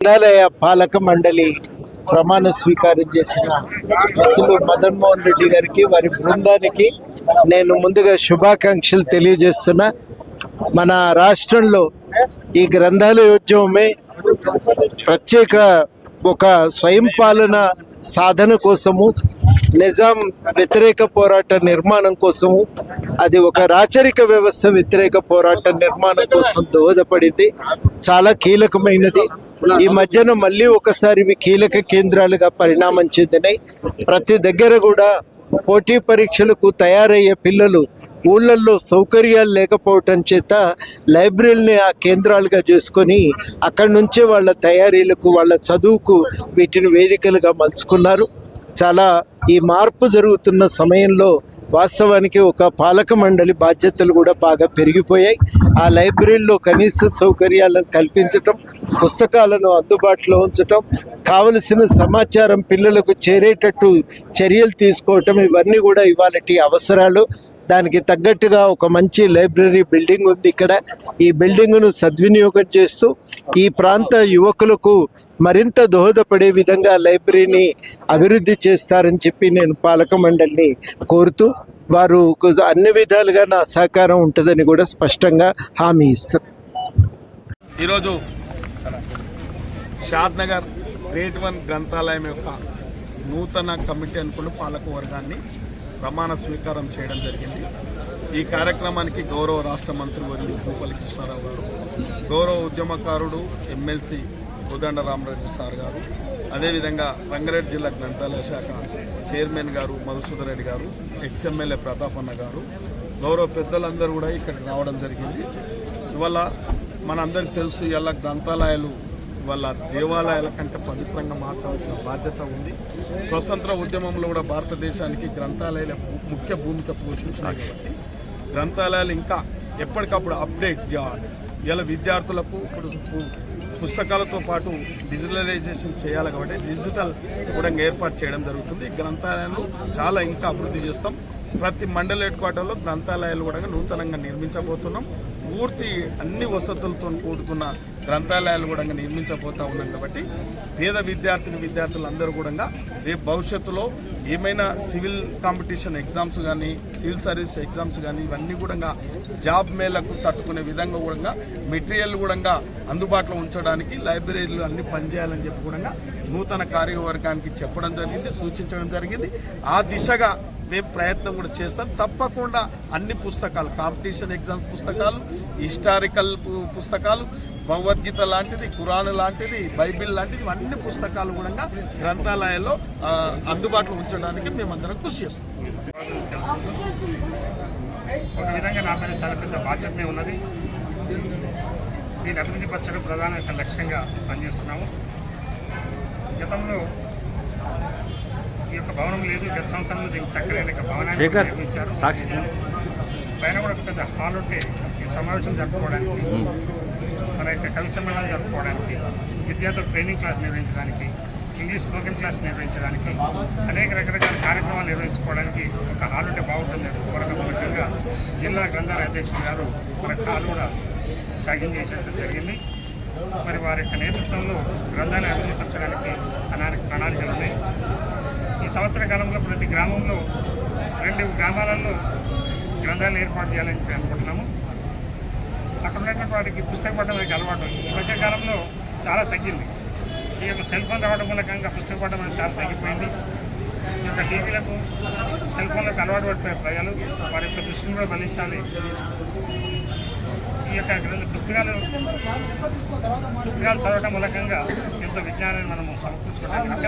గ్రంథాలయ పాలక మండలి ప్రమాణ స్వీకారం చేసిన వ్యక్తులు మదన్ మోహన్ రెడ్డి గారికి వారి బృందానికి నేను ముందుగా శుభాకాంక్షలు తెలియజేస్తున్నా. మన రాష్ట్రంలో ఈ గ్రంథాలయోద్యమమే ప్రత్యేక ఒక స్వయం పాలన సాధన కోసము నిజాం వ్యతిరేక పోరాట నిర్మాణం కోసము అది ఒక రాచరిక వ్యవస్థ వ్యతిరేక పోరాట నిర్మాణం కోసం దోహదపడింది. చాలా కీలకమైనది. ఈ మధ్యన మళ్ళీ ఒకసారి ఇవి కీలక కేంద్రాలుగా పరిణామం చెందినాయి. ప్రతి దగ్గర కూడా పోటీ పరీక్షలకు తయారయ్యే పిల్లలు ఊళ్ళల్లో సౌకర్యాలు లేకపోవటం చేత లైబ్రరీని ఆ కేంద్రాలుగా చేసుకొని అక్కడి నుంచే వాళ్ళ తయారీలకు వాళ్ళ చదువుకు వీటిని వేదికలుగా మలుచుకున్నారు. చాలా ఈ మార్పు జరుగుతున్న సమయంలో వాస్తవానికి ఒక పాలక మండలి బాధ్యతలు కూడా బాగా పెరిగిపోయాయి. ఆ లైబ్రరీలో కనీస సౌకర్యాలను కల్పించటం పుస్తకాలను అందుబాటులో ఉంచటం కావలసిన సమాచారం పిల్లలకు చేరేటట్టు చర్యలు తీసుకోవటం ఇవన్నీ కూడా ఇవాళటి అవసరాలు. దానికి తగ్గట్టుగా ఒక మంచి లైబ్రరీ బిల్డింగ్ ఉంది ఇక్కడ. ఈ బిల్డింగ్ను సద్వినియోగం చేస్తూ ఈ ప్రాంత యువకులకు మరింత దోహదపడే విధంగా లైబ్రరీని అభివృద్ధి చేస్తారని చెప్పి నేను పాలక మండలిని కోరుతూ వారు అన్ని విధాలుగా నా సహకారం ఉంటుందని కూడా స్పష్టంగా హామీ ఇస్తారు ఈరోజు షాద్నగర్ గ్రేట్ వన్ గ్రంథాలయం యొక్క నూతన కమిటీ అనుకున్న పాలక వర్గాన్ని ప్రమాణ స్వీకారం చేయడం జరిగింది. ఈ కార్యక్రమానికి గౌరవ రాష్ట్ర మంత్రి వర్యుడు భూపల్లి కృష్ణారావు గారు గౌరవ ఉద్యమకారుడు ఎమ్మెల్సీ కోదండ రామరెడ్డి సార్ గారు అదేవిధంగా రంగారెడ్డి జిల్లా గ్రంథాలయ శాఖ చైర్మన్ గారు మధుసూదర్ రెడ్డి గారు ఎక్స్ఎమ్మెల్యే ప్రతాపన్న గారు గౌరవ పెద్దలందరూ కూడా ఇక్కడికి రావడం జరిగింది. ఇవాళ మనందరికీ తెలుసు ఇలా గ్రంథాలయాలు వాళ్ళ దేవాలయాల కంటే పవిత్రంగా మార్చాల్సిన బాధ్యత ఉంది. స్వతంత్ర ఉద్యమంలో కూడా భారతదేశానికి గ్రంథాలయాల ముఖ్య భూమిక పోషించాలి కాబట్టి గ్రంథాలయాలు ఇంకా ఎప్పటికప్పుడు అప్డేట్ చేయాలి. ఇలా విద్యార్థులకు ఇప్పుడు పుస్తకాలతో పాటు డిజిటలైజేషన్ చేయాలి కాబట్టి డిజిటల్ కూడా ఏర్పాటు చేయడం జరుగుతుంది. గ్రంథాలయాలను చాలా ఇంకా అభివృద్ధి చేస్తాం. ప్రతి మండల హెడ్ క్వార్టర్లో గ్రంథాలయాలు కూడా నూతనంగా నిర్మించబోతున్నాం. పూర్తి అన్ని వసతులతో కూడుకున్న గ్రంథాలయాలు కూడా నిర్మించబోతా ఉన్నాం కాబట్టి పేద విద్యార్థిని విద్యార్థులందరూ కూడా రేపు భవిష్యత్తులో ఏమైనా సివిల్ కాంపిటీషన్ ఎగ్జామ్స్ కానీ సివిల్ సర్వీస్ ఎగ్జామ్స్ కానీ ఇవన్నీ కూడా జాబ్ మేళకు తట్టుకునే విధంగా కూడా మెటీరియల్ కూడా అందుబాటులో ఉంచడానికి లైబ్రరీలు అన్ని పనిచేయాలని చెప్పి కూడా నూతన కార్యవర్గానికి చెప్పడం జరిగింది సూచించడం జరిగింది. ఆ దిశగా మేము ప్రయత్నం కూడా చేస్తాం. తప్పకుండా అన్ని పుస్తకాలు కాంపిటీషన్ ఎగ్జామ్స్ పుస్తకాలు హిస్టారికల్ పు- పుస్తకాలు భగవద్గీత లాంటిది ఖురాన్ లాంటిది బైబిల్ లాంటిది అన్ని పుస్తకాలు కూడా గ్రంథాలయాల్లో అందుబాటులో ఉంచడానికి మేమందరం కృషి చేస్తాం. ఒక విధంగా నా పైన చాలా పెద్ద బాధ్యతనే ఉన్నది. దీన్ని అభివృద్ధి పరచడం ప్రధాన లక్ష్యంగా పనిచేస్తున్నాము. గతంలో ఈ యొక్క భవనం లేదు. గత సంవత్సరంలో దీనికి చక్కరైన యొక్క భవనాన్ని నిర్మించారు. పైన కూడా ఒక పెద్ద హాల్ ఉంటే ఈ సమావేశం జరుపుకోవడానికి మన యొక్క కవి సమ్మేళనం జరుపుకోవడానికి విద్యార్థులకు ట్రైనింగ్ క్లాస్ నిర్వహించడానికి ఇంగ్లీష్ స్పోకెన్ క్లాస్ నిర్వహించడానికి అనేక రకరకాల కార్యక్రమాలు నిర్వహించుకోవడానికి ఒక హాల్ ఉంటే బాగుంటుంది. కొరకు ముఖ్యంగా జిల్లా గ్రంథాలయ అధ్యక్షుడు గారు మనకు హాల్ కూడా సాగ్యం చేసేయడం జరిగింది. మరి వారి యొక్క నేతృత్వంలో గ్రంథాలయం అభివృద్ధి పరచడానికి అనేక ప్రణాళికలు ఉన్నాయి. సంవత్సర కాలంలో ప్రతి గ్రామంలో రెండు గ్రామాలలో గ్రంథాలను ఏర్పాటు చేయాలని చెప్పి అనుకుంటున్నాము. అక్కడ ఉన్నటువంటి వాటికి పుస్తకం అనేది అలవాటు ఈ మధ్య కాలంలో చాలా తగ్గింది. ఈ యొక్క సెల్ ఫోన్ రావడం మూలకంగా పుస్తక పట్టణం అనేది చాలా తగ్గిపోయింది. ఈ యొక్క టీవీలకు సెల్ ఫోన్లకు అలవాటు పడిపోయే ప్రజలు వారి యొక్క దృష్టిని కూడా మళ్ళించాలి ఈ యొక్క గ్రంథ పుస్తకాలు పుస్తకాలు చదవడం మూలకంగా ఎంతో విజ్ఞానాన్ని మనము సమకూర్చుకోవడం కనుక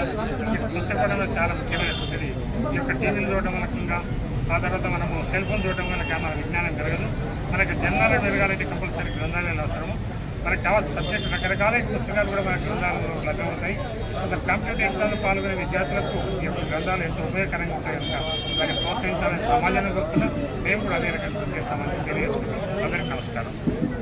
ఈ చాలా ముఖ్యమైనటువంటిది ఈ యొక్క టీవీలు చూడడం మూలకంగా ఆ తర్వాత మనము సెల్ ఫోన్ చూడడం వల్ల మన విజ్ఞానం పెరగదు. మనకి జనాలు పెరగాలంటే కంపల్సరీ గ్రంథాలయాలు అవసరము. మనకు కావాల్సిన సబ్జెక్ట్ రకరకాల పుస్తకాలు కూడా మన గ్రంథాలలో లభ్యమవుతాయి అసలు కంప్యూటర్ ఎగ్జామ్లో పాల్గొనే విద్యార్థులకు ఈ యొక్క గ్రంథాలు ఎంతో ఉపయోగకరంగా ఉంటాయి కనుక దాన్ని ప్రోత్సహించాలని సమాజాన్ని కోరుతున్నాం. మేము కూడా అదే రకంగా చేస్తామని తెలియజేసుకుంటాం అందరికీ నమస్కారం.